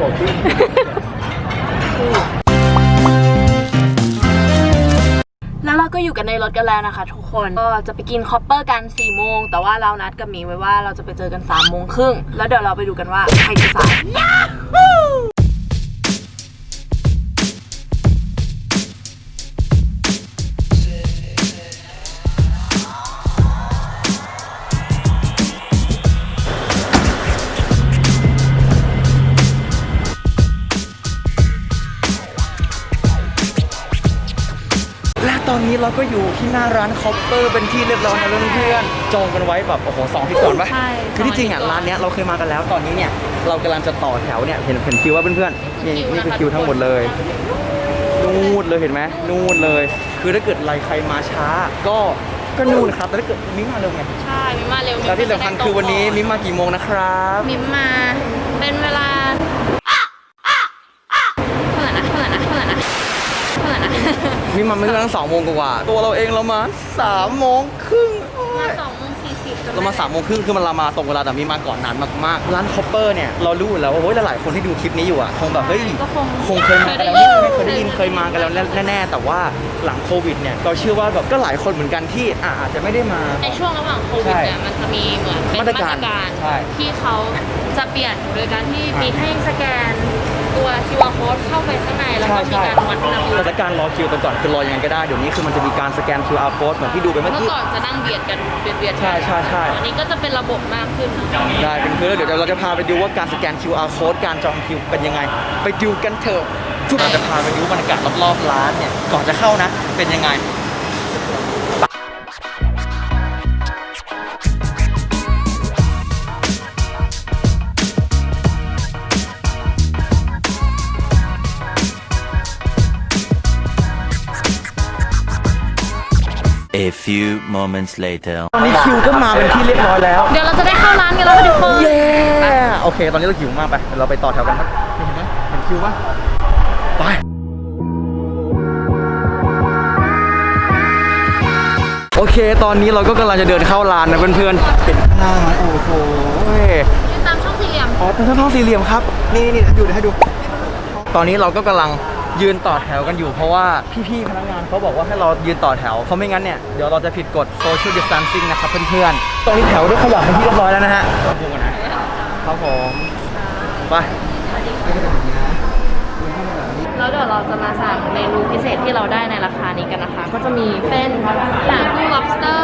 กว่าวิ่งแล้วเราก็อยู่กันในรถกันแล้วนะคะ ทุกคนก็จะไปกินคอปเปอร์กัน4ี่โมง แต่ว่าเรานัดกับหมีไว้ว่าเราจะไปเจอกัน3ามโมงครึ่งแล้วเดี๋ยวเราไปดูกันว่าใครจะสาย ก็อยู่ที่หน้าร้านคอปเปอร์เป็นที่เรียบร้อยนะเพื่อนๆจองกันไว้แบบโอ้โหสองที่ก่อนปะใช่คือที่จริงอะสองอาทิตย์ก่อนร้านเนี้ยเราเคยมากันแล้วตอนนี้เนี่ยเรากำลังจะต่อแถวเนี่ยเห็นเห็นคิวว่าเพื่อนๆนี่นี่คือคิวทั้งหมดเลยนู่นเลยเห็นไหมนู่นเลย คือถ้าเกิดใครใครมาช้า ก็ก็นู่นครับแต่ถ้าเกิดมิ้งมาเร็วไงใช่มิมมาเร็วแล้วที่สำคัญคือวันนี้มิ้งมากี่โมงนะครับ มิมมาเป็นเวลาเท่าไหร่นะเท่าไหร่นะเท่าไหร่นะเท่าไหร่นะ มิ้งมาเมื่อตั้งสองโมงกว่าๆตัวเราเองเรามาสามโมงครึ่งมาสองโมงสี่สิบเรามาสามโมงครึ่งคือมันเรามาตรงเวลาแต่มีมาก่อนนานมากๆร้านคอปเปอร์เนี่ยเรารู้อยู่แล้วว่าเฮ้ยหลายๆคนที่ดูคลิปนี้อยู่อะคงแบบเฮ้ยก็คงคงเคยมากันแล้วไม่เคยได้ยินเคยมากันแล้วแน่ๆแต่ว่าหลังโควิดเนี่ยเราเชื่อว่าแบบก็หลายคนเหมือนกันที่อะอาจจะไม่ได้มาในช่วงระหว่างโควิดเนี่ยมันจะมีเหมือนเป็นมามาตตรรการการใช่ที่เขาจะเปลี่ยนโดยการที่มีให้สแกน ตัว QR code เข้าไปข้างในแล้วก็มีการวัดอุณหภูมิแต่ถ้าการรอคิวไปก่อนคือรอยังไงก็ได้เดี๋ยวนี้คือมันจะมีการสแกน QR code เหมือนที่ดูไปเมื่อเมื่อกี้ ก่อนจะนั่งเบียดกันเบียดเบียดใช่ใช่ใช่ อันนี้ก็จะเป็นระบบมากขึ้น ได้เป็นคือเดี๋ยวเราจะพาไปดูว่าการสแกน QR code การจองคิวเป็นยังไง ไปดูกันเถอะเราจะพาไปดูบรรยากาศรอบๆร้านเนี่ยก่อนจะเข้านะ เป็นยังไง A few moments later. ตอนนี้คิวก็มาเป็นที่เรียบร้อยแล้ว เดี๋ยวเราจะได้เข้าร้านกันแล้วทุกคนเย้ โอเค ตอนนี้เราหิวมากไปเดี๋ยวเราไปต่อแถวกันครับเห็นไหมเห็นคิวปะไป โอเค ตอนนี้เราก็กำลังจะเดินเข้าร้านนะเพื่อนๆ เห็นข้างหน้าไหมโอ้โหตามช่องสี่เหลี่ยม อ๋อเป็นช่องสี่เหลี่ยมครับ นี่นี่ให้ดูให้ดู ตอนนี้เราก็กำลัง ยืนต่อแถวกันอยู่ เพราะว่าพี่ๆพนักงานเขาบอกว่าให้เรายืนต่อแถวเพราะไม่งั้นเนี่ยเดี๋ยวเราจะผิดกฎ social distancing นะครับเพื่อนๆตอนนี้แถวได้ขยับเป็นที่เรียบร้อยแล้วนะฮะขอบคุณนะครับผมไปแล้วเดี๋ยวเราจะมาสั่งเมนูพิเศษที่เราได้ในราคานี้กันนะคะ ก็จะมีเป็นหางกุ้ง lobster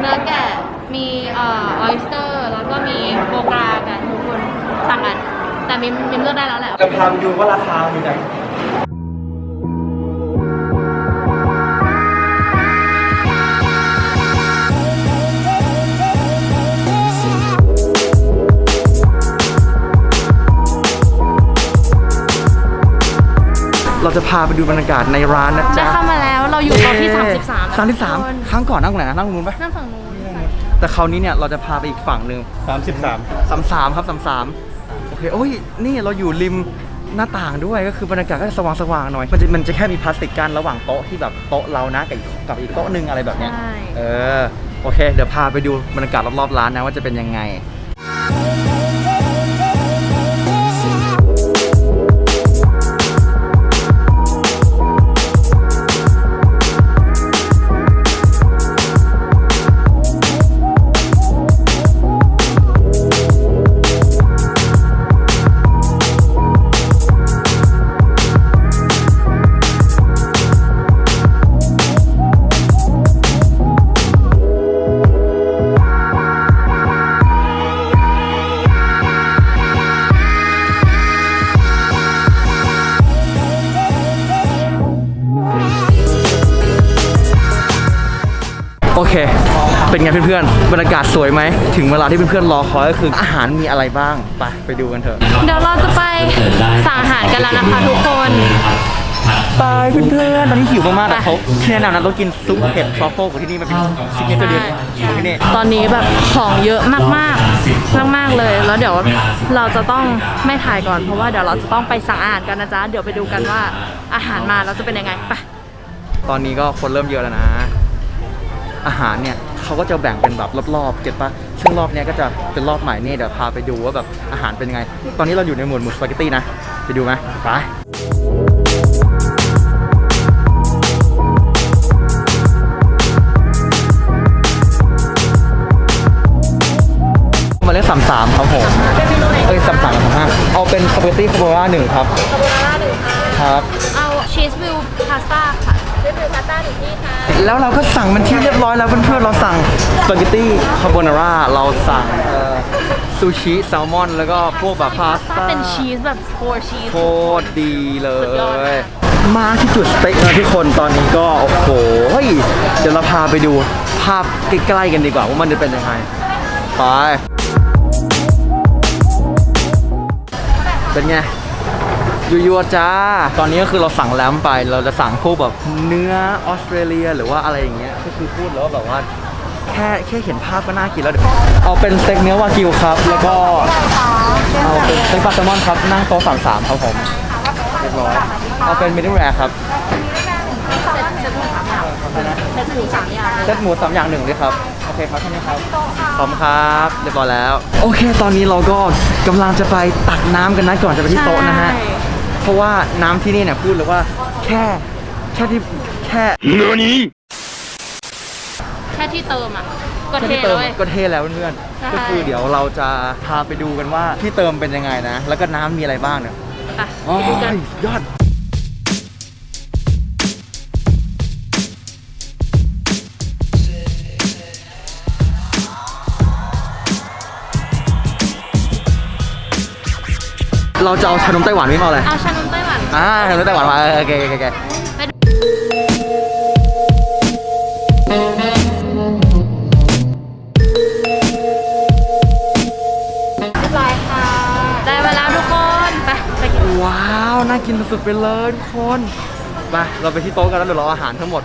เนื้อแกะมีเอ่อ oyster แล้วก็มีโฟกรากันทุกคนสั่งกันแต่มิมมิมเลือกได้แล้วแหละ จะพาไปดูว่าราคาอยู่ไหน เราจะพาไปดูบรรยากาศในร้านนะได้จ๊ะเข้ามาแล้วเราอยู่โต๊ะที่ 33สามสิบสามครั้งก่อนนั่งตรงไหนนะนั่งตรงนู้นปะนั่งฝั่งนู้นแต่คราวนี้เนี่ยเราจะพาไปอีกฝั่งหนึ่งสามสิบสามสามสามครับสามสามโอเคโอ้ยนี่เราอยู่ริมหน้าต่างด้วยก็คือบรรยากาศก็จะสว่างสว่างๆหน่อย มันจะมันจะแค่มีพลาสติกกั้นระหว่างโต๊ะที่แบบโต๊ะเรานะกับอีกกับอีกโต๊ะหนึ่งอะไรแบบเนี้ย ใช่ เออ โอเค เดี๋ยวพาไปดูบรรยากาศรอบๆร้านนะว่าจะเป็นยังไง เค เป็นไงเพื่อนๆ บรรยากาศสวยไหม ถึงเวลาที่เพื่อนๆรอคอยก็คืออาหารมีอะไรบ้าง ไปไปดูกันเถอะ เดี๋ยวเราจะไปสั่งอาหารกันแล้วนะคะทุกคนไปเพื่อนๆ ตอนนี้หิวมากๆแต่เขาแนะนำนะต้องกินซุปเห็ดทรัฟเฟิลของที่นี่มันเป็นซิกเนเจอร์ดิชของที่นี่ ตอนนี้แบบของเยอะมากๆ มากๆเลย แล้วเดี๋ยวเราจะต้องไม่ถ่ายก่อนเพราะว่าเดี๋ยวเราจะต้องไปสั่งอาหารกันนะจ๊ะ เดี๋ยวไปดูกันว่าอาหารมาแล้วจะเป็นยังไงไป ตอนนี้ก็คนเริ่มเยอะแล้วนะ อาหารเนี่ยเขาก็จะแบ่งเป็นแบบรอบๆเก็ตปะซึ่งรอบเนี้ยก็จะเป็นรอบใหม่เนี่ยเดี๋ยวพาไปดูว่าแบบอาหารเป็นยังไง ตอนนี้เราอยู่ในหมวดหมู่สปาเกตตี้นะไปดูไหมไปมาเลขสามสามครับผมเอ้ยสามสามสามห้าเอาเป็นสปาเกตตี้คาโบนาร่าหนึ่งครับคาโบนาร่าหนึ่งค่ะครับ เอาชีสวิวพาสต้าค่ะ ชีสวิวพาสต้าหนึ่งที่ค่ะแล้วเราก็สั่งมันที่เรียบร้อยแล้วเพื่อนๆเราสั่งสปาเกตตี้คาโบนาร่าเราสั่งเอ่อซูชิแซลมอน แล้วก็พวกแบบพาสถ้าต้าเป็นชีสแบบ four ชีสโคตรดีเลสุดยอดย มาก มาที่จุดสเต็กนะทุกคนตอนนี้ก็โอ้โหเฮ้ยเดี๋ยวเราพาไปดูภาพใกล้ๆกันดีกว่าว่ามันจะเป็นยังไงไปเป็นไง ยัวๆจ้า ตอนนี้ก็คือเราสั่งแลมไป เราจะสั่งพวกแบบเนื้อออสเตรเลียหรือว่าอะไรอย่างเงี้ย ก็คือพูดแล้วว่าแบบว่าแค่แค่เห็นภาพก็น่ากินแล้วเดี๋ยวเอาเป็นสเต็กเนื้อวากิวครับ แล้วก็เอาเป็นสเต็กปลาแซลมอนครับ นั่งโต๊ะสามสามครับผมเรียบร้อยเอาเป็นมิดเดิลแรครับเซตหมูสามอย่างเซตหมูสามอย่างหนึ่งเลยครับโอเคครับท่านนี้ครับพร้อมครับเรียบร้อยแล้ว โอเค ตอนนี้เราก็กำลังจะไปตักน้ำกันนะก่อนจะไปที่โต๊ะนะฮะเพ ราะว่าน้ำที่นี่เนี่ยพูดเลยว่าแค่แค่ที่แค่แค่ที่เติมอะก็แค่เทที่เลเติมยก็เท่แล้วเพื่อนใช่ๆก็คือเดี๋ยวเราจะพาไปดูกันว่าที่เติมเป็นยังไงนะ แล้วก็น้ำมีอะไรบ้างเนี่ยไปโอ้ไปดูกันยยอด เราจะเอาชานมไต้หวันไม่เอาอะไรเอาชานมไต้หวันอ่าชานมไต้หวันมาเออโอเคโอเคโอเคไปดูเรียบร้อยค่ะ ได้เวลาทุกคน ไปไปกินว้าวน่ากินสุดๆไปเลยทุกคนไปเราไปที่โต๊ะกันแล้วเดี๋ยวเราเอาอาหารทั้งหมด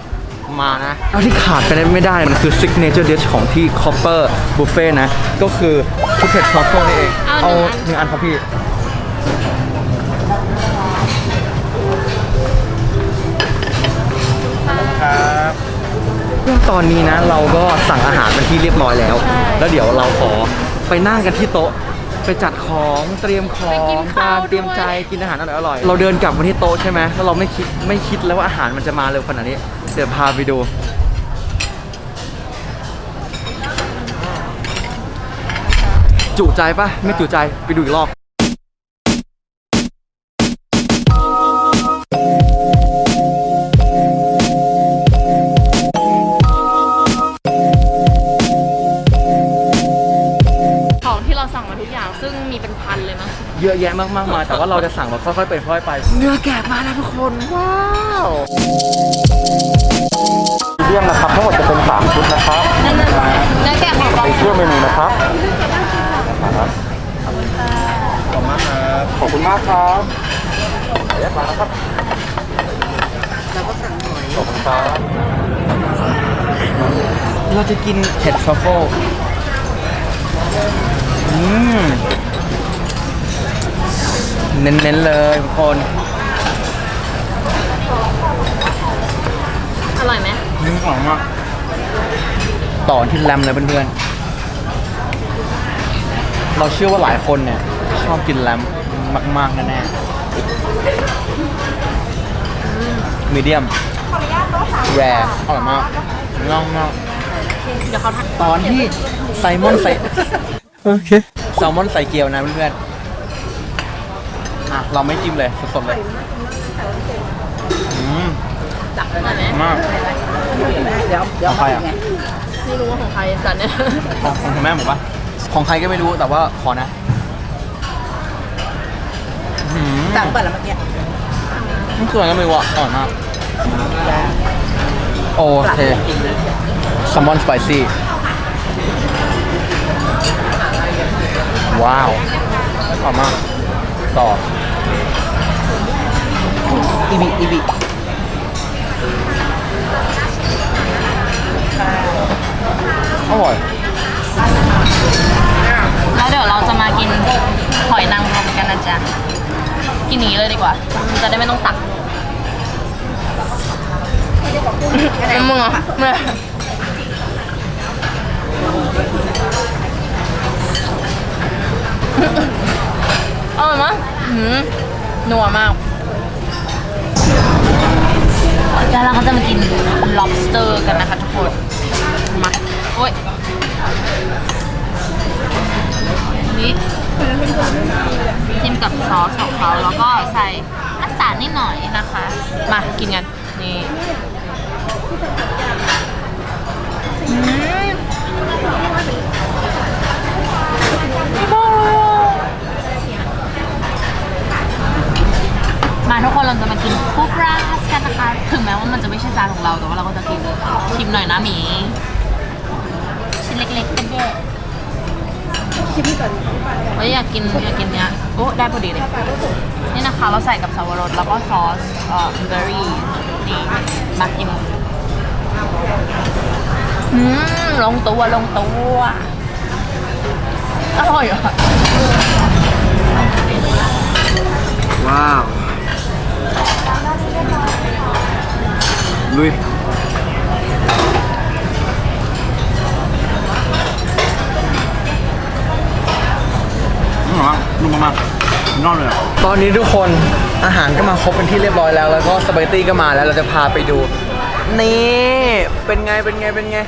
มานะเอาที่ขาดไปไม่ได้ มันคือ signature dish ของที่ Copper Buffet นะ ก็คือชุดเผ็ดทรัฟเฟิลนี่เอง เอาหนึ่งอันหนึ่งอันครับพี่ ตอนนี้นะเราก็สั่งอาหารเป็นที่เรียบร้อยแล้วใช่แล้วเดี๋ยวเราขอไปนั่งกันที่โต๊ะไปจัดของเตรียมของไปกินข้าวเตรียมด้วยใจกินอาหารอร่อยๆเราเดินกลับมาที่โต๊ะใช่ไหมแล้วเราไม่คิดไม่คิดแล้วว่าอาหารมันจะมาเร็วขนาดนี้เดี๋ยวพาไปดูจุใจปะไม่จุใจไปดูอีกรอบ เลยมั้งเยอะแยะมากๆมายแต่ว่าเราจะสั่งแบบค่อยๆเป็นค่อยๆไป เนื้อแกะมาแล้วทุกคนว้าวเรื่องนะครับทั้งหมดจะเป็น3ชุดนะครับนั่นน่ะเนื้อแกะของเราในช่วงเมนูนะครับครับขอบคุณมากครับขอบคุณมากครับเดี๋ยวมาแล้วครับเราก็สั่งหน่อยขอบคุณครับเราจะกินเห็ดทรัฟเฟิลอืม เน้นๆเลยทุกคน อร่อยไหมนึ่งหอมมากต่อที่แรมเลยเพื่อนๆ เราเชื่อว่าหลายคนเนี่ย ชอบกินแรมมากๆแน่ๆมีเดียมแรร์อร่อยมากง่องมากเดี๋ยวเขาทักตอนที่ไซมอนใส่โอเคแซลมอนใส่เกี๊ยวนะเพื่อนๆ อะ เราไม่จิ้มเลยสดๆเลยอืมอร่อยไหมมากของใครอะ ไม่รู้ว่าของใครสันเนี่ยของของคุณแม่ผมปะของใครก็ไม่รู้แต่ว่าขอนะสั่งเปิดแล้วเมื่อกี้มันคืออะไรก็ไม่รู้อะอร่อยมาก โอเคซัมมอนสไปซี่ ว้าวอร่อยมาก ต่อ อีบิอีบิอร่อยแล้วเดี๋ยวเราจะมากินหอยนางรมกันนะจ๊ะ กินนี้เลยดีกว่า จะได้ไม่ต้องตักมึงอะเมื่อร่อยมั้ยหืมนัวมาก แล้วเราก็จะมากิน lobster กันนะคะทุกคน มา โอ้ย นี่จิ้มกับซอสของเขาแล้วก็ใส่มัสตาร์ดนิดหน่อยนะคะ มากินกัน นี่มาทุกคนเราจะมากิน ถึงแม้ว่ามันจะไม่ใช่จานของเราแต่ว่าเราก็จะกินชิมหน่อยนะหมี ชิ้นเล็กๆกันเด้เฮ้ยอยากกินอยากกินเนี้ยโอ้ได้พอดีเลย นี่นะคะเราใส่กับสับปะรดแล้วก็ซอสเอ่อเบอร์รี่นี่มากินอืมลงตัวลงตัวอร่อยอะว้าว ลุยอร่อยมากนุ่มมากๆนอกเลยอะตอนนี้ทุกคนอาหารก็มาครบเป็นที่เรียบร้อยแล้ว แล้วก็สปาเกตตี้ก็มาแล้วเราจะพาไปดู นี่ เป็นไงเป็นไงเป็นไง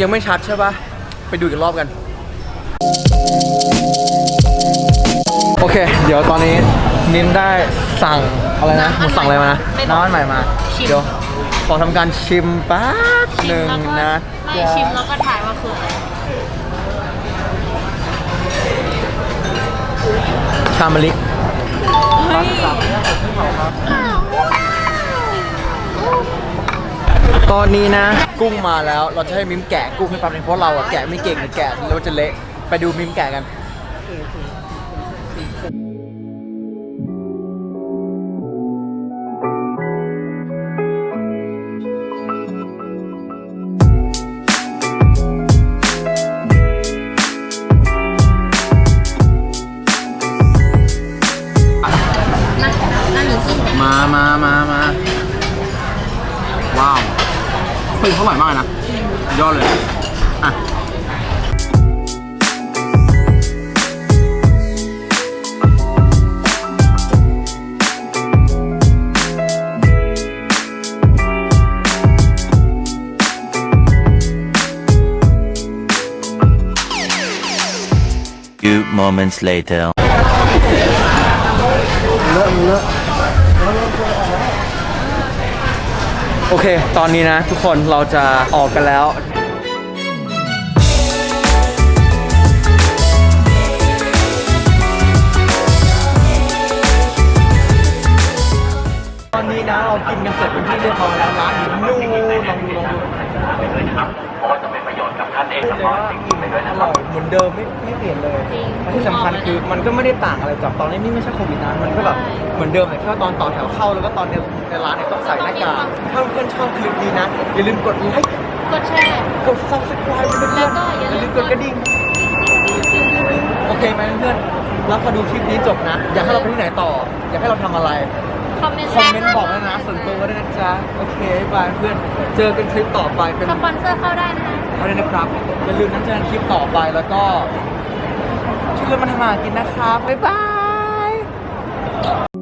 ยังไม่ชัดใช่ปะไปดูอีกรอบกัน โอเค เดี๋ยวตอนนี้นิ้นได้สั่งอะไรนะ หมูสั่งอะไรมานะน้ำมันใหม่มาเดี๋ยว ขอทำการชิมแป๊บหนึ่งนะไม่ชิมแล้วก็ถ่ายว่าคืออะไรชามะลิตอนนี้นะ กุ้งมาแล้วเราจะให้มิมแกะกุ้งให้แป๊บนึงเพราะเราอะแกะไม่เก่งหรือแกะแล้วจะเละไปดูมิมแกะกันนั่ ยอดเลย อ่ะ Few moments later. โอเค ตอนนี้นะ ทุกคนเราจะออกกันแล้วตอนนี้นะเรากินกันเสร็จเป็นที่เรียบร้อยแล้วร้านอยู่นู่นลองดูลองดู เพราะว่าจะเป็นประโยชน์กับท่านเองอร่อยเหมือนเดิมไม่ไม่เปลี่ยนเลยจริงที่สำคัญคือมันก็ไม่ได้ต่างอะไรจากตอนนี้นี่ไม่ใช่โควิดนะมันก็แบบเหมือนเดิมเลยแค่ว่าตอนต่อแถวเข้าแล้วก็ตอนในในร้านเนี่ยต้องใส่หน้ากากถ้าเพื่อนชอบคลิปนี้นะอย่าลืมกดไลค์กดแชร์ กด subscribe ไปด้วยแล้วก็อย่าลืมกดกระดิ่งโอเคไหมเพื่อนแล้วพอดูคลิปนี้จบนะ อยากให้เราไปที่ไหนต่อ อยากให้เราทำอะไร คอมเมนต์คอมเมนต์บอกด้วยนะส่วนตัวก็ได้นะจ๊ะ โอเคบ๊ายบายเพื่อน เจอกันคลิปต่อไปเป็นสปอนเซอร์เข้าได้นะคะเอาเลยนะครับอย่าลืมนะเจอกันคลิปต่อไปแล้วก็ช่วยกันมาทำมาหากินนะครับ บ๊ายบาย